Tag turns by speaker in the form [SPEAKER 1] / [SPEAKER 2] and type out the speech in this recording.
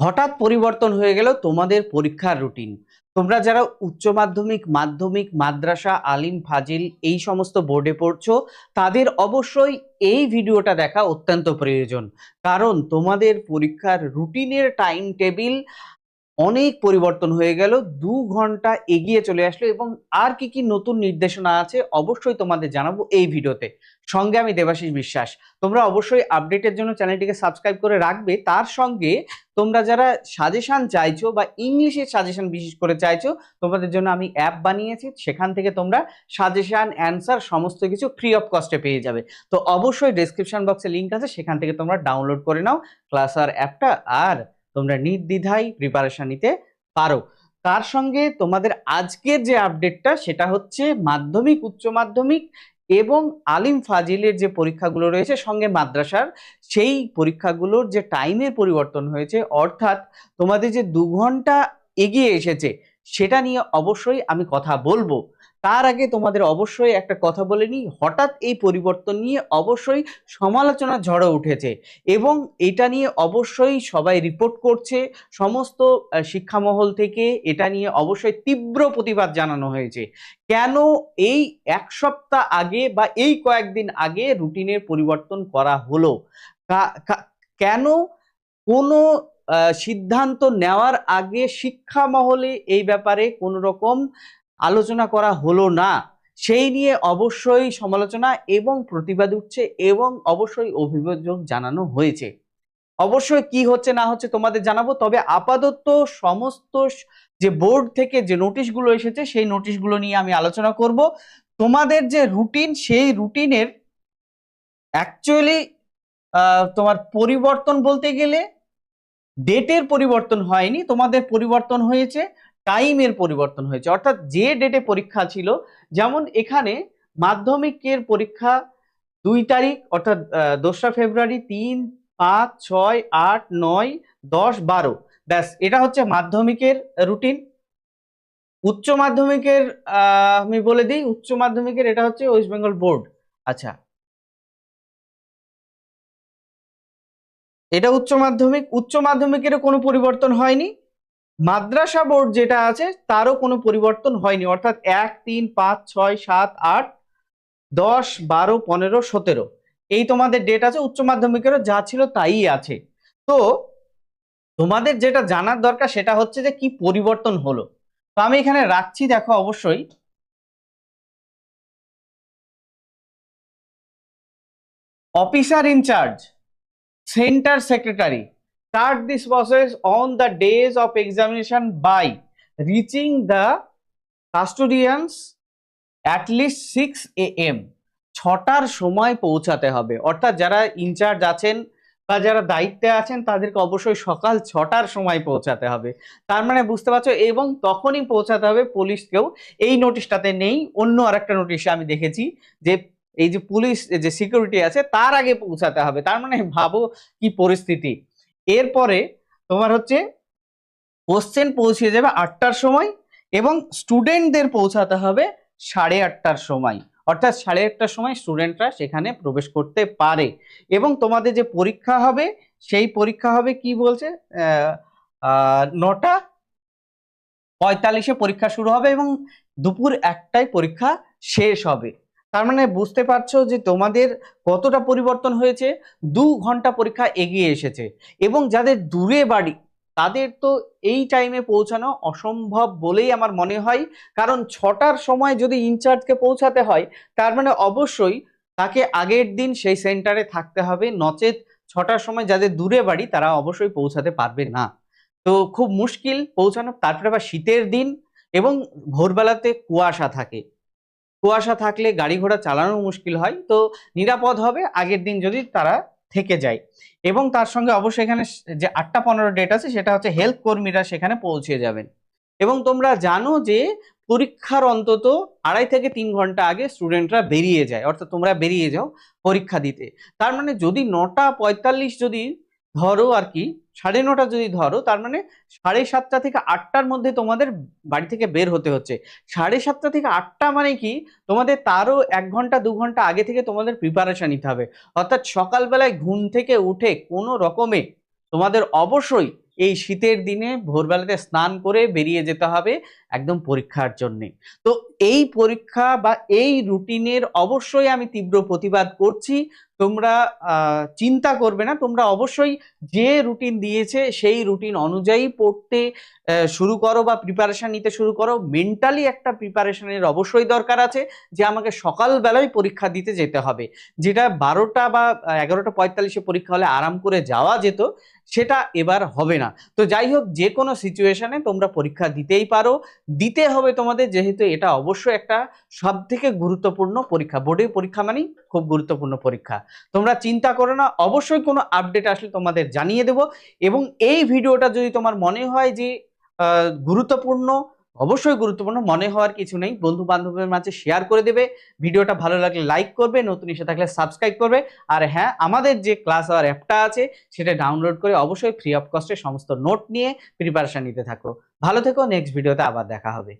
[SPEAKER 1] হঠাৎ পরিবর্তন হয়ে গেল তোমাদের পরীক্ষার রুটিন তোমরা যারা উচ্চ মাধ্যমিক মাধ্যমিক, মাদ্রাসা, আলিম, ফাজিল এই সমস্ত বোর্ডে পড়ছ, তাদের অবশ্যই এই ভিডিওটা দেখা অত্যন্ত প্রয়োজন। কারণ তোমাদের পরীক্ষার রুটিনের টাইম টেবিল অনেক পরিবর্তন হয়ে গেল, দু ঘণ্টা এগিয়ে চলে আসলো এবং আর কি কি নতুন নির্দেশনা আছে অবশ্যই তোমাদের জানাব এই ভিডিওতে। সঙ্গে আমি দেবাশিস বিশ্বাস। তোমরা অবশ্যই আপডেটের জন্য চ্যানেলটিকে সাবস্ক্রাইব করে রাখবে। তার সঙ্গে তোমরা যারা সাজেশান চাইছো বা ইংলিশের সাজেশান বিশেষ করে চাইছো, তোমাদের জন্য আমি অ্যাপ বানিয়েছি। সেখান থেকে তোমরা সাজেশান, অ্যান্সার সমস্ত কিছু ফ্রি অফ কস্টে পেয়ে যাবে। তো অবশ্যই ডেসক্রিপশন বক্সে লিঙ্ক আছে, সেখান থেকে তোমরা ডাউনলোড করে নাও। ক্লাস আর অ্যাপটা আর তোমরা নির্দ্বিধায় প্রিপারেশন নিতে পারো। তার সঙ্গে তোমাদের আজকের যে আপডেটটা সেটা হচ্ছে মাধ্যমিক, উচ্চ মাধ্যমিক এবং আলিম ফাজিলের যে পরীক্ষাগুলো রয়েছে, সঙ্গে মাদ্রাসার সেই পরীক্ষাগুলোর যে টাইমের পরিবর্তন হয়েছে, অর্থাৎ তোমাদের যে দু ঘণ্টা এগিয়ে এসেছে, সেটা নিয়ে অবশ্যই আমি কথা বলব। তার আগে তোমাদের অবশ্যই একটা কথা বলে নিই, হঠাৎ এই পরিবর্তন নিয়ে অবশ্যই সমালোচনা ঝড়ে উঠেছে এবং এটা নিয়ে অবশ্যই সবাই রিপোর্ট করছে, সমস্ত শিক্ষামহল থেকে এটা নিয়ে অবশ্যই তীব্র প্রতিবাদ জানানো হয়েছে। কেন এই এক সপ্তাহ আগে বা এই কয়েকদিন আগে রুটিনের পরিবর্তন করা হলো? কেন কোনো সিদ্ধান্ত নেওয়ার আগে শিক্ষা মহলে এই ব্যাপারে কোনো রকম আলোচনা করা হলো না। সেই নিয়ে অবশ্যই সমালোচনা এবং প্রতিবাদ উঠছে এবং অবশ্যই অভিযোগ জানানো হয়েছে। অবশ্যই কি হচ্ছে না হচ্ছে তোমাদের জানাব, তবে আপাতত সমস্ত যে বোর্ড থেকে যে নোটিশগুলো এসেছে, সেই নোটিশগুলো নিয়ে আমি আলোচনা করব। তোমাদের যে রুটিন, সেই রুটিনের অ্যাকচুয়ালি তোমার পরিবর্তন বলতে গেলে ডেটের পরিবর্তন হয়নি, তোমাদের পরিবর্তন হয়েছে। টাইমের পরিবর্তন হয়েছে। অর্থাৎ যে ডেটে পরীক্ষা ছিল, যেমন এখানে মাধ্যমিকের পরীক্ষা দুই তারিখ, অর্থাৎ দোসরা ফেব্রুয়ারি তিন, পাঁচ, ছয়, আট, নয়, দশ, বারো। ব্যাস, এটা হচ্ছে মাধ্যমিকের রুটিন উচ্চ মাধ্যমিকের আমি বলে দিই, উচ্চ মাধ্যমিকের এটা হচ্ছে ওয়েস্ট বেঙ্গল বোর্ড আচ্ছা। এটা উচ্চ মাধ্যমিক, উচ্চ মাধ্যমিকেরও কোনো পরিবর্তন হয়নি। মাদ্রাসা বোর্ড যেটা আছে, তারও কোনো পরিবর্তন হয়নি। অর্থাৎ এক, তিন, পাঁচ, ছয়, সাত, আট, দশ, বারো, পনেরো, সতেরো। এই তোমাদের ডেট আছে, উচ্চ মাধ্যমিকেরও যা ছিল তাই আছে। তো তোমাদের যেটা জানার দরকার, সেটা হচ্ছে যে কি পরিবর্তন হলো। তো আমি এখানে রাখছি, দেখো অবশ্যই। Officer in charge, centre secretary start this process on the days of examination by reaching the custodians at least 6 am ছটার সময় পৌঁছাতে হবে। অর্থাৎ যারা ইনচার্জ আছেন বা যারা দায়িত্বে আছেন, তাদেরকে অবশ্যই সকাল ছটার সময় পৌঁছাতে হবে। তার মানে বুঝতে পারছ? এবং তখনই পৌঁছাতে হবে পুলিশকেও এই নোটিশটাতে নেই। অন্য আরেকটা নোটিশে আমি দেখেছি যে এই যে পুলিশ যে সিকিউরিটি আছে, তার আগে পৌঁছাতে হবে। তার মানে ভাবো কি পরিস্থিতি। এরপরে তোমার হচ্ছে কোশ্চেন পৌঁছে যাবে আটটার সময় এবং স্টুডেন্টদের পৌঁছাতে হবে সাড়ে আটটার সময়। অর্থাৎ সাড়ে আটটার সময় স্টুডেন্টরা সেখানে প্রবেশ করতে পারে। এবং তোমাদের যে পরীক্ষা হবে, সেই পরীক্ষা হবে কি বলছে? নটা পঁয়তাল্লিশে পরীক্ষা শুরু হবে এবং দুপুর একটায় পরীক্ষা শেষ হবে। তার মানে বুঝতে পারছ যে তোমাদের কতটা পরিবর্তন হয়েছে? দু ঘণ্টা পরীক্ষা এগিয়ে এসেছে এবং যাদের দূরে বাড়ি, তাদের তো এই টাইমে পৌঁছানো অসম্ভব বলেই আমার মনে হয়। কারণ ছটার সময় যদি ইনচার্জকে পৌঁছাতে হয়, তার মানে অবশ্যই তাকে আগের দিন সেই সেন্টারে থাকতে হবে। নচেত ছটার সময় যাদের দূরে বাড়ি, তারা অবশ্যই পৌঁছাতে পারবে না। তো খুব মুশকিল পৌঁছানো, তারপরে আবার শীতের দিন এবং ভোরবেলাতে কুয়াশা থাকে। কুয়াশা থাকলে গাড়ি ঘোড়া চালানো মুশকিল হয়, তো নিরাপদ হবে আগের দিন যদি তারা থেকে যায়। এবং তার সঙ্গে অবশ্যই এখানে যে আটটা পনেরো ডেট আছে, সেটা হচ্ছে হেলথ কর্মীরা সেখানে পৌঁছে যাবেন। এবং তোমরা জানো যে পরীক্ষার অন্তত আড়াই থেকে তিন ঘণ্টা আগে স্টুডেন্টরা বেরিয়ে যায়, অর্থাৎ তোমরা বেরিয়ে যাও পরীক্ষা দিতে। তার মানে যদি নটা পঁয়তাল্লিশ যদি ধরো আর কি সাড়ে নটা যদি ধরো, তার মানে সাড়ে সাতটা থেকে আটটার মধ্যে তোমাদের বাড়ি থেকে বের হতে হচ্ছে। সাড়ে সাতটা থেকে আটটা মানে কি? তোমাদের তারও এক ঘণ্টা, দু ঘণ্টা আগে থেকে তোমাদের প্রিপারেশন নিতে হবে। অর্থাৎ সকালবেলায় ঘুম থেকে উঠে কোনো রকমে তোমাদের অবশ্যই এই শীতের দিনে ভোরবেলাতে স্নান করে বেরিয়ে যেতে হবে। একদম পরীক্ষার জন্যে। তো এই পরীক্ষা বা এই রুটিনের অবশ্যই আমি তীব্র প্রতিবাদ করছি। তোমরা চিন্তা করবে না। তোমরা অবশ্যই যে রুটিন দিয়েছে, সেই রুটিন অনুযায়ী পড়তে শুরু করো বা প্রিপারেশন নিতে শুরু করো। মেন্টালি একটা প্রিপারেশানের অবশ্যই দরকার আছে যে আমাকে সকালবেলায় পরীক্ষা দিতে যেতে হবে। যেটা বারোটা বা এগারোটা পঁয়তাল্লিশে পরীক্ষা হলে আরাম করে যাওয়া যেত, সেটা এবার হবে না। তো যাই হোক, যে কোনো সিচুয়েশনে তোমরা পরীক্ষা দিতেই পারো। দিতে হবে তোমাদের, যেহেতু এটা অবশ্যই একটা সব থেকে গুরুত্বপূর্ণ পরীক্ষা। বোর্ডের পরীক্ষা মানেই খুব গুরুত্বপূর্ণ পরীক্ষা। তোমরা চিন্তা করো না, অবশ্যই কোনো আপডেট আসলে তোমাদের জানিয়ে দেব। এবং এই ভিডিওটা যদি তোমার মনে হয় যে গুরুত্বপূর্ণ অবশ্যই গুরুত্বপূর্ণ, মনে হওয়ার কিছু নেই। বন্ধু বান্ধবের মাঝে শেয়ার করে দেবে। ভিডিওটা ভালো লাগলে লাইক করবে, নতুন এসে থাকলে সাবস্ক্রাইব করবে। আর হ্যাঁ আমাদের যে ক্লাস আওয়ার অ্যাপটা আছে, সেটা ডাউনলোড করে অবশ্যই ফ্রি অফ কস্টে সমস্ত নোট নিয়ে প্রিপারেশান নিতে থাকো। ভালো থেকো নেক্সট ভিডিওতে আবার দেখা হবে।